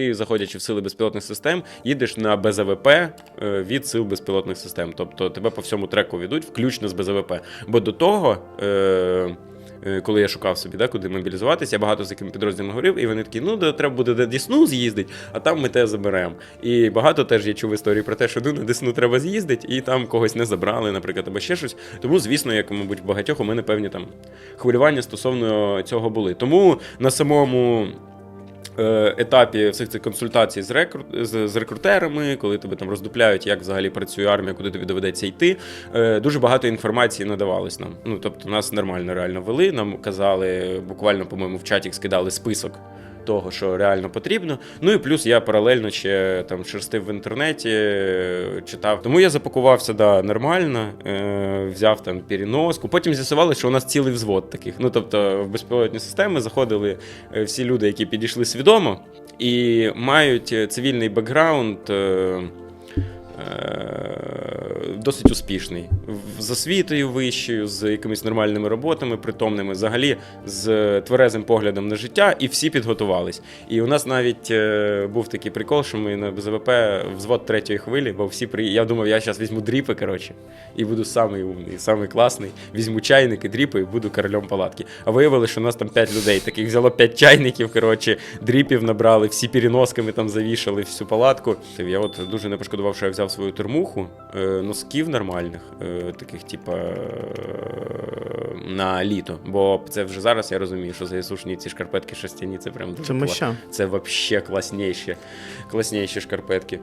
Ти, заходячи в сили безпілотних систем, їдеш на БЗВП е, від сил безпілотних систем. Тобто тебе по всьому треку ведуть, включно з БЗВП. Бо до того. Е- е, Коли я шукав собі, да, куди мобілізуватися, я багато з якими підрозділами говорив, і вони такі, ну да, треба буде до Дісну з'їздити, а там ми те заберемо. І багато теж я чув історії про те, що ну, на Десну треба з'їздити, і там когось не забрали, наприклад, або ще щось. Тому, звісно, як, мабуть, багатьох у мене певні там хвилювання стосовно цього були. Тому на самому етапі всіх цих консультацій з, рекру... з, з рекрутерами, коли тебе там роздупляють, як взагалі працює армія, куди тобі доведеться йти. Е, дуже багато інформації надавалось нам. Ну тобто, нас нормально реально вели. Нам казали, буквально, по-моєму, в чаті скидали список. Того, що реально потрібно. Ну і плюс я паралельно ще там шерстив в інтернеті, е, читав. Тому я запакувався да, нормально, е, взяв там переноску. Потім з'ясувалося, що у нас цілий взвод таких. Ну тобто в безпілотні системи заходили е, всі люди, які підійшли свідомо і мають е, цивільний бекграунд. Е, е, Досить успішний з освітою вищою, з якимись нормальними роботами, притомними, взагалі з тверезим поглядом на життя, і всі підготувались. І у нас навіть е, був такий прикол, що ми на БЗВП взвод третьої хвилі, бо всі при... Я думав, я зараз візьму дріпи, коротше, і буду самий умний, самий класний. Візьму чайники, дріпи і буду королем палатки. А виявилося, що у нас там 5 людей. Таких взяло 5 чайників, коротше, дріпів набрали, всі переносками там завішали всю палатку. Я от дуже не пошкодував, що я взяв свою термуху, носків нормальних, е, таких, типа, е, на літо. Бо це вже зараз я розумію, що засушні ці шкарпетки шерстяні, це прям дуже Це кла- Це вообще класніші, класніші шкарпетки.